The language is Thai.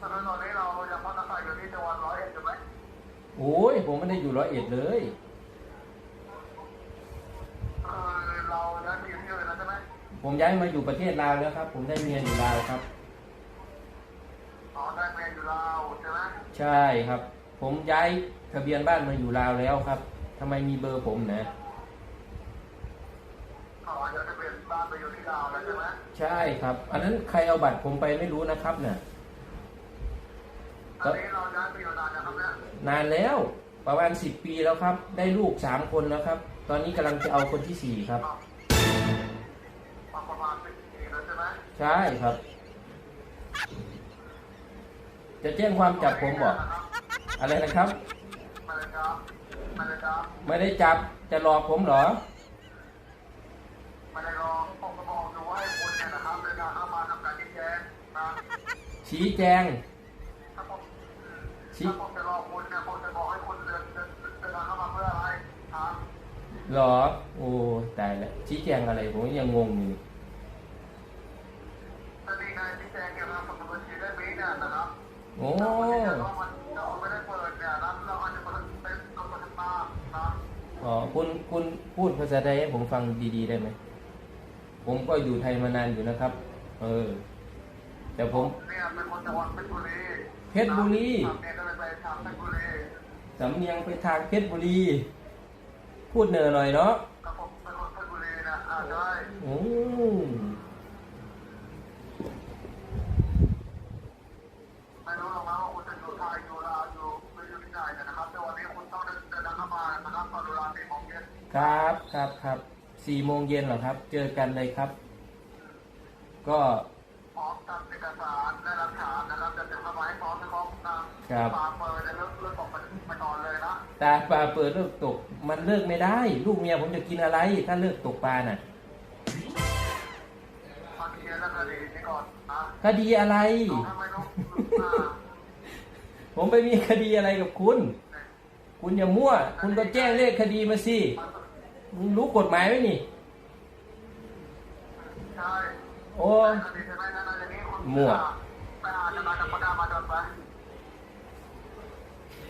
ตอนนี้เรายังพักอาศัยอยู่ที่จังหวัดร้อยเอ็ดใช่ไหมโอ้ยผมไม่ได้อยู่ร้อยเอ็ดเลยเออเราย้ายไปอยู่ที่อื่นแล้วใช่ไหมผมย้ายมาอยู่ประเทศลาวแล้วครับ ผมได้เมียอยู่ลาวครับอ๋อได้เมียอยู่ลาวใช่ไหมใช่ครับ ผมย้ายทะเบียนบ้านมาอยู่ลาวแล้วครับทำไมมีเบอร์ผมนะอ๋อจะได้เปลี่ยนบ้านไปอยู่ที่ลาวแล้วใช่ไหมใช่ครับ อันนั้นใครเอาบัตรผมไปไม่รู้นะครับเนี่ยตอ นานานแล้วประมาณสิบปีแล้วครับ ได้ลูกสามคนแล้วครับ ตอนนี้กำลังจะเอาคนที่สี่ครับใช่ครับ จะแจ้งความจับผมบอก อะไรนะครับ ไม่ได้จับจะหลอกผมเหรอมาเลยลอผมก็บอกดูให้คุณเนี่ยนะครับเดินทาข้ามาทำการชี้แจงนะ ชี้แจง ถ้าผม ชี้ถ้าผมจะรอคุณเนี่ยผมจะบอกให้คุณเดินเดินเดินทางเข้ามาเพื่ออะไรครับเหรอ โอ้ตายแล้วชี้แจงอะไรผมยังงงอยู่ถ้ามีการชี้แจงเกี่ยวกับสมุดบัญชีเรื่องนี้เนี่ยนะครับโอ้ถ้าคุณยืนยันว่ามันเราไม่ได้เปิดเนี่ยนะเราอาจจะเปิดเป็นตัวประกันตานะอ๋อคุณคุณพูดภาษาไทยให้ผมฟังดีๆได้ไหมผมก็อยู่ไทยมานานอยู่นะครับ เออ แต่ผมเนี่ยเป็นคนจังหวัดเพชรบุรีเพชรบุรี ทำเนี่ยก็เลยไปทางเพชรบุรีสำเนียงไปทางเพชรบุรี พูดเหนือหน่อยเนาะกับผมเป็นคนเพชรบุรีนะอ่าใช่อืมไม่รู้หรอกนะว่าคุณจะอยู่ไทยอยู่ลาวอยู่ไม่อยู่ที่ไหนนะครับแต่วันนี้คุณต้องเดินทางเข้ามานะครับตอนเวลาสี่โมงเย็นครับครับครับสี่โมงเย็นเหรอครับ เจอกันเลยครับ ก็พร้อมกับเอกสาร ครับฝากเปิดจะเลิกเลิกออกไปไปนอนเลยนะตาปลาเปิดเลิกตก มันเลิกไม่ได้ ลูกเมียผมจะกินอะไร ถ้าเลิกตกปลาน่ะมาเคลียร์แล้วก็ดีนี่ก่อนนะคดีอะไรทำไมต้องอ่าผมไปมีคดีอะไรกับคุณ คุณอย่ามั่ว คุณก็แจ้งเลขคดีมาสิมึงรู้กฎหมายไหมนี่ใช่โอ้คดีใช่ไหมนั่นอย่างนี้คุณมั่ว